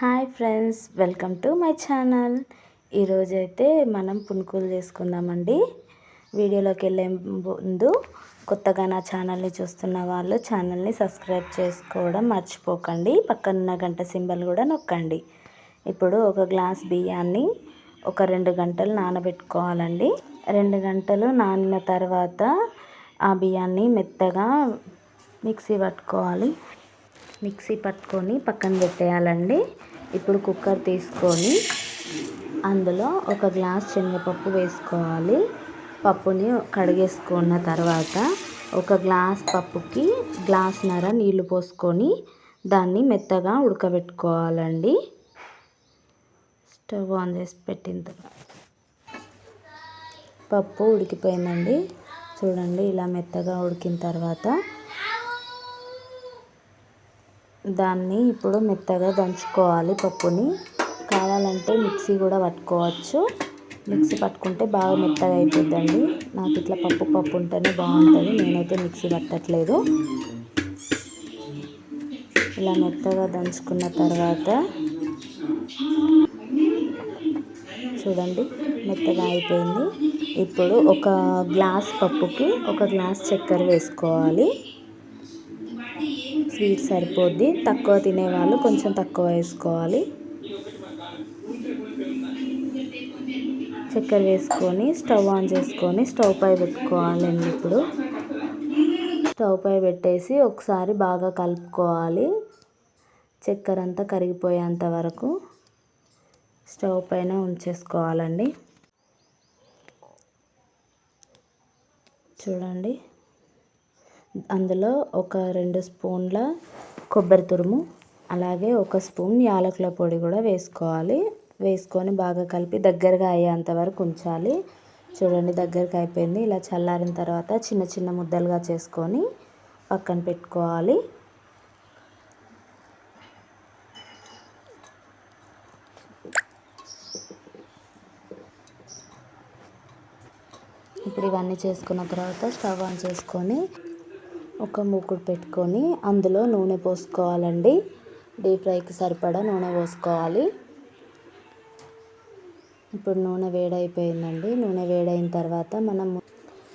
Hi friends welcome to my channel. ఈరోజైతే మనం పునుకులు చేసుకుందామండి. వీడియోలోకి వెళ్ళే ముందు కొత్తగా నా ఛానల్ని చూస్తున్న వాళ్ళు ఛానల్ని సబ్స్క్రైబ్ చేసుకోవడం మర్చిపోకండి. పక్కనున్న గంట సింబల్ కూడా నొక్కండి. ఇప్పుడు ఒక గ్లాస్ బియ్యాన్ని ఒక రెండు గంటలు నానబెట్టుకోవాలండి. రెండు గంటలు నానిన తర్వాత ఆ బియ్యాన్ని మెత్తగా మిక్సీ పట్టుకోవాలి. మిక్సీ పట్టుకొని పక్కన పెట్టేయాలండి. ఇప్పుడు కుక్కర్ తీసుకొని అందులో ఒక గ్లాస్ శనగపప్పు వేసుకోవాలి. పప్పుని కడిగేసుకున్న తర్వాత ఒక గ్లాస్ పప్పుకి గ్లాస్ నర నీళ్ళు పోసుకొని దాన్ని మెత్తగా ఉడకబెట్టుకోవాలండి. స్టవ్ ఆన్ చేసి పెట్టిన తర్వాత పప్పు ఉడికిపోయిందండి. చూడండి ఇలా మెత్తగా ఉడికిన తర్వాత దాన్ని ఇప్పుడు మెత్తగా దంచుకోవాలి పప్పుని. కావాలంటే మిక్సీ కూడా పట్టుకోవచ్చు. మిక్సీ పట్టుకుంటే బాగా మెత్తగా అయిపోద్దండి. నాకు ఇట్లా పప్పు పప్పు ఉంటేనే బాగుంటుంది. నేనైతే మిక్సీ పట్టట్లేదు. ఇలా మెత్తగా దంచుకున్న తర్వాత చూడండి మెత్తగా అయిపోయింది. ఇప్పుడు ఒక గ్లాస్ పప్పుకి ఒక గ్లాస్ చక్కెర వేసుకోవాలి. స్వీట్ సరిపోద్ది. తక్కువ తినేవాళ్ళు కొంచెం తక్కువ వేసుకోవాలి. చక్కెర వేసుకొని స్టవ్ ఆన్ చేసుకొని స్టవ్ పై పెట్టుకోవాలండి ఇప్పుడు. స్టవ్ పై పెట్టేసి ఒకసారి బాగా కలుపుకోవాలి. చక్కెర అంతా కరిగిపోయేంత వరకు స్టవ్ పైన ఉంచేసుకోవాలండి. చూడండి. అందులో ఒక రెండు స్పూన్ల కొబ్బరి తురుము అలాగే ఒక స్పూన్ యాలకుల పొడి కూడా వేసుకోవాలి. వేసుకొని బాగా కలిపి దగ్గరగా అయ్యేంత వరకు ఉంచాలి. చూడండి దగ్గరికి అయిపోయింది. ఇలా చల్లారిన తర్వాత చిన్న చిన్న ముద్దలుగా చేసుకొని పక్కన పెట్టుకోవాలి. ఇప్పుడు ఇవన్నీ చేసుకున్న తర్వాత స్టవ్ ఆన్ చేసుకొని ఒక మూకుడు పెట్టుకొని అందులో నూనె పోసుకోవాలండి. డీప్ ఫ్రైకి సరిపడా నూనె పోసుకోవాలి. ఇప్పుడు నూనె వేడైపోయిందండి. నూనె వేడైన తర్వాత మనం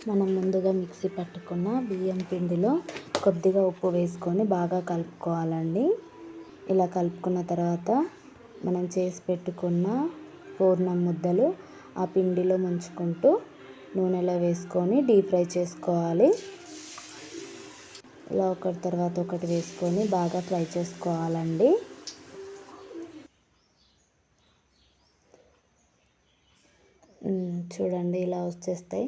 మనం ముందుగా మిక్సీ పట్టుకున్న బియ్యం పిండిలో కొద్దిగా ఉప్పు వేసుకొని బాగా కలుపుకోవాలండి. ఇలా కలుపుకున్న తర్వాత మనం చేసి పెట్టుకున్న పూర్ణం ముద్దలు ఆ పిండిలో ముంచుకుంటూ నూనెలో వేసుకొని డీప్ ఫ్రై చేసుకోవాలి. ఇలా ఒకటి తర్వాత ఒకటి వేసుకొని బాగా ఫ్రై చేసుకోవాలండి. చూడండి ఇలా వచ్చేస్తాయి.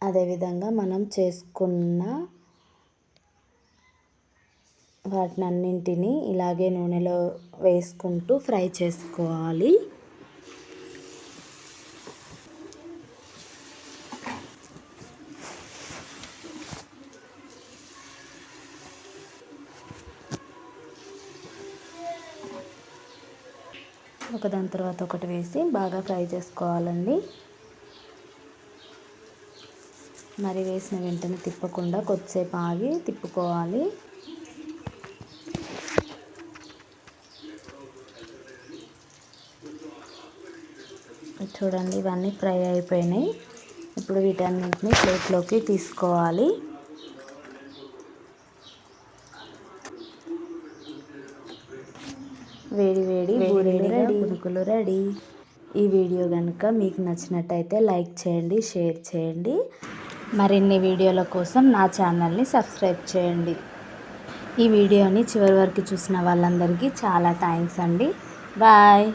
అదేవిధంగా మనం చేసుకున్న వాటిని అన్నింటినీ ఇలాగే నూనెలో వేసుకుంటూ ఫ్రై చేసుకోవాలి. ఒకదాని తర్వాత ఒకటి వేసి బాగా ఫ్రై చేసుకోవాలండి. మరి వేసిన వెంటనే తిప్పకుండా కొద్దిసేపు ఆగి తిప్పుకోవాలి. చూడండి ఇవన్నీ ఫ్రై అయిపోయినాయి. ఇప్పుడు వీటన్నింటినీ ప్లేట్లోకి తీసుకోవాలి. వేడి వేడి పునుకులు రెడీ. ఈ వీడియో కనుక మీకు నచ్చినట్టయితే లైక్ చేయండి షేర్ చేయండి. మరిన్ని వీడియోల కోసం నా ఛానల్ని సబ్స్క్రైబ్ చేయండి. ఈ వీడియోని చివరి వరకు చూసిన వాళ్ళందరికీ చాలా థ్యాంక్స్ అండి. బాయ్.